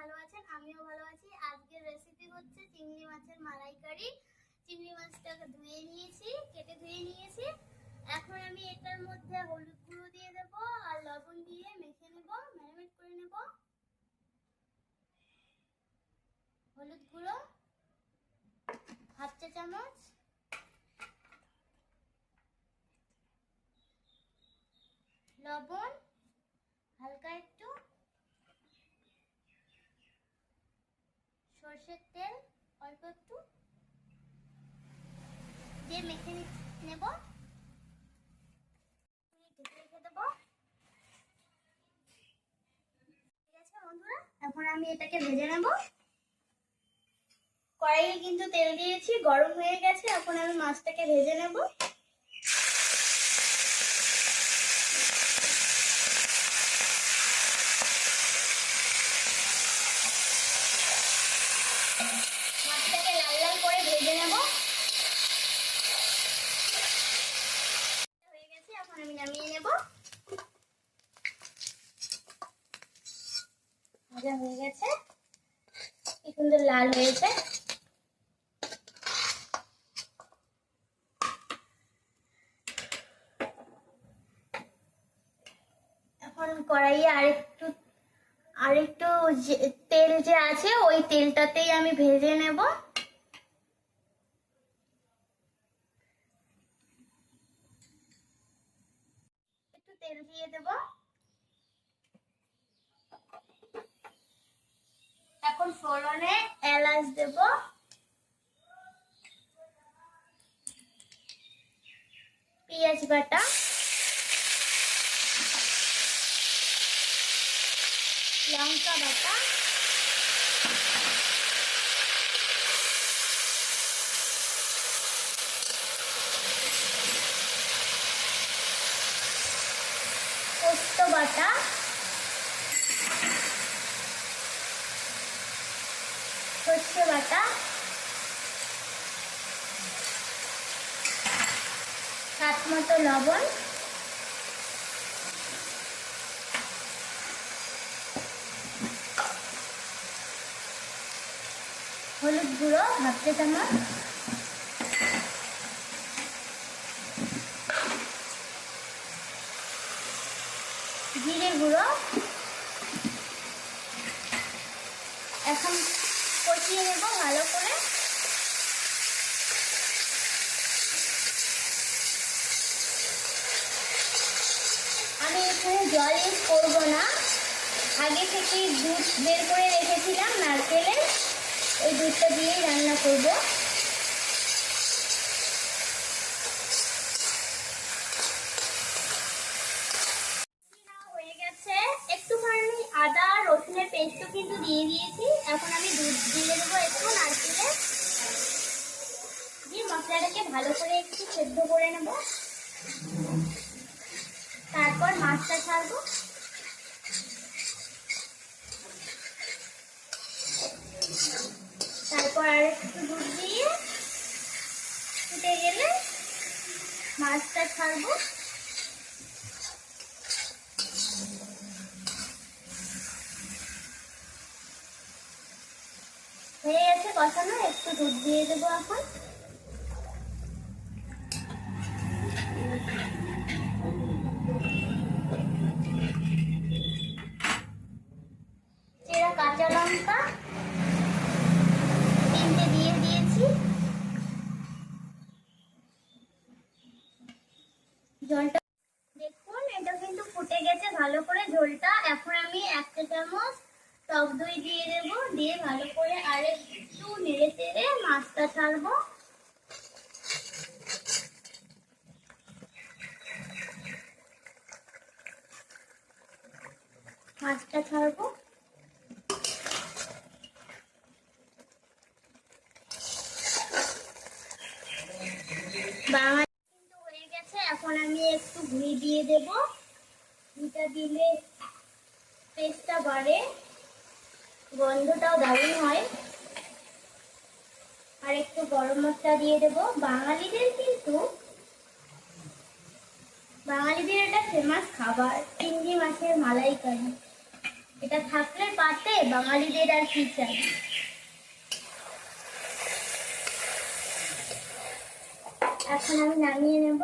ভালো আছেন? আমিও ভালো আছি। আজকের রেসিপি হচ্ছে চিংড়ি মাছের মালাইকারি। চিংড়ি মাছটাকে ধুয়ে নিয়েছি, কেটে ধুয়ে নিয়েছি। এখন আমি এটার মধ্যে হলুদ গুঁড়ো দিয়ে দেব আর লবণ দিয়ে মেখে নেব, ম্যারিনেট করে নেব। হলুদ গুঁড়ো, হাফ চা চামচ। লবণ হালকা একটু সর্ষের তেল অল্প একটু দিয়ে মেখে নেব। এখন আমি এটাকে ভেজে নেব। কড়াইয়ে কিন্তু তেল দিয়েছি, গরম হয়ে গেছে, এখন আমি মাছটাকে ভেজে নেব। মাছটাকে লাল লাল করে ভেজে নেব। হয়ে গেছে, এখন আমি নামিয়ে নেব। ভাজা হয়ে গেছে। কি সুন্দর লাল হয়েছে। এখন কড়াইয়ে আরেকটু আরেকটু যে- তেল যে আছে, ওই তেলটাতেই আমি ভেজে নেব। একটু তেল দিয়ে দেব। এখন ফোড়নে এলাচ দেব। পেঁয়াজ বাটা। লঙ্কা বাটা। পোস্ত বাটা। সর্ষে বাটা। সাত মতো লবণ। হলুদ গুঁড়ো হাফ চা চামচ জিরে গুঁড়ো। এখন কষিয়ে নেব ভালো করে। আমি এখানে জল ইউজ করব না। আগে থেকেই দুধ বের করে রেখেছিলাম নারকেলের। ওই দুধটা দিয়েই রান্না করব। হয়ে গেছে। একটুখানি আদা, রসুনের কিন্তু দিয়ে দিয়েছি। এখন আমি দুধ দিয়ে একটু নারকেলে। দিয়ে মশলাটাকে ভালো করে একটু সেদ্ধ করে নেব। তারপর মাছটা ছাড়বো। তারপর আর একটু দুধ দিয়ে ফুটে গেলে মাছটা ছাড়বো। হয়ে গেছে কষানো, একটু দুধ দিয়ে দেবো এখন চেরা কাঁচা লঙ্কা তিনটে দিয়ে দিয়েছি জলটা দেখুন এটা কিন্তু ফুটে গেছে ভালো করে ঝোলটা এখন আমি একটা চামচ টক দই দিয়ে দেবো, দিয়ে ভালো করে আর একটু নেড়ে চেড়ে মাছটা ছাড়বো। মাছটা ছাড়বো। বাঙালি কিন্তু হয়ে গেছে, এখন আমি একটু ঘি দিয়ে দেব। ঘিটা দিলে টেস্টটা বাড়ে। গন্ধটাও দারুণ হয়। আর একটু গরম মশলা দিয়ে দেব। বাঙালিদের কিন্তু বাঙালিদের এটা ফেমাস খাবার, চিংড়ি মাছের মালাইকারি। এটা থাকলে পাতে বাঙালিদের আর কি চাই। এখন আমি নামিয়ে নেব।